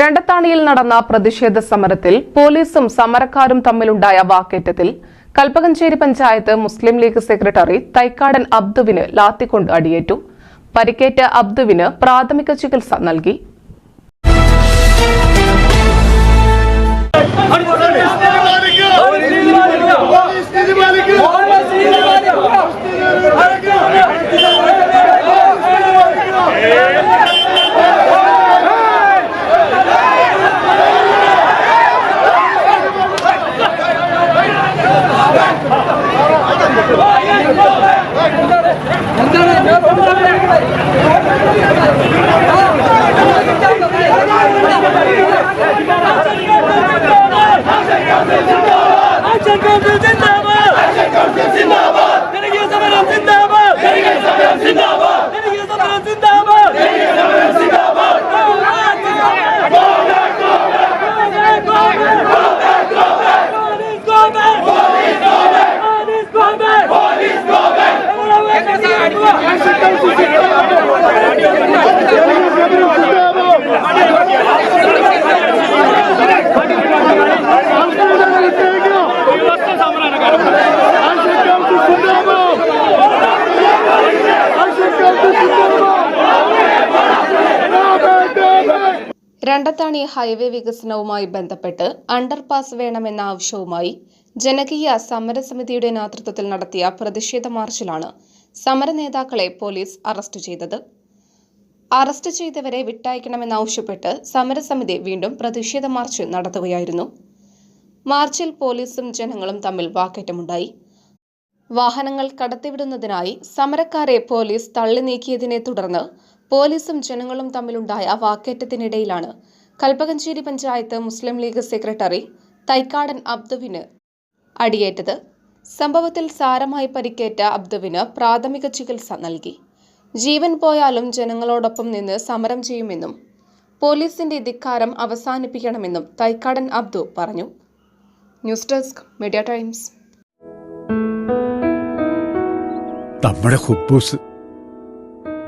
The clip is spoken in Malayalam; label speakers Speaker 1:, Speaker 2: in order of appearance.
Speaker 1: രണ്ടത്താണിയിൽ നടന്ന പ്രതിഷേധ സമരത്തിൽ പോലീസും സമരക്കാരും തമ്മിലുണ്ടായ വാക്കേറ്റത്തിൽ കൽപ്പകഞ്ചേരി പഞ്ചായത്ത് മുസ്ലിം ലീഗ് സെക്രട്ടറി തൈക്കാടൻ അബ്ദുവിന് ലാത്തിക്കൊണ്ട് അടിയേറ്റു. പരിക്കേറ്റ അബ്ദുവിന് പ്രാഥമിക ചികിത്സ നൽകി.
Speaker 2: जिंदाबाद
Speaker 1: രണ്ടത്താണി ഹൈവേ വികസനവുമായി ബന്ധപ്പെട്ട് അണ്ടർപാസ് വേണമെന്ന ആവശ്യവുമായി ജനകീയ സമരസമിതിയുടെ നേതൃത്വത്തിൽ നടത്തിയ പ്രതിഷേധ മാർച്ചിലാണ് സമര നേതാക്കളെ പോലീസ് അറസ്റ്റ് ചെയ്തത്. അറസ്റ്റ് ചെയ്തവരെ വിട്ടയക്കണമെന്നാവശ്യപ്പെട്ട് സമരസമിതി വീണ്ടും പ്രതിഷേധ മാർച്ച് നടത്തുകയായിരുന്നു. മാർച്ചിൽ പോലീസും ജനങ്ങളും തമ്മിൽ വാക്കേറ്റമുണ്ടായി. വാഹനങ്ങൾ കടത്തിവിടുന്നതിനായി സമരക്കാരെ പോലീസ് തള്ളി നീക്കിയതിനെ തുടർന്ന് പോലീസും ജനങ്ങളും തമ്മിലുണ്ടായ വാക്കേറ്റത്തിനിടയിലാണ് കൽപ്പകഞ്ചേരി പഞ്ചായത്ത് മുസ്ലിം ലീഗ് സെക്രട്ടറി തൈക്കാടൻ അബ്ദുവിന് അടിയേറ്റത്. സംഭവത്തിൽ സാരമായി പരിക്കേറ്റ അബ്ദുവിന് പ്രാഥമിക ചികിത്സ നൽകി. ജീവൻ പോയാലും ജനങ്ങളോടൊപ്പം നിന്ന് സമരം ചെയ്യുമെന്നും പോലീസിന്റെ ധിക്കാരം അവസാനിപ്പിക്കണമെന്നും തൈക്കാടൻ അബ്ദു പറഞ്ഞു. News Desk Media Times.
Speaker 3: നമ്മുടെ കുബൂസ്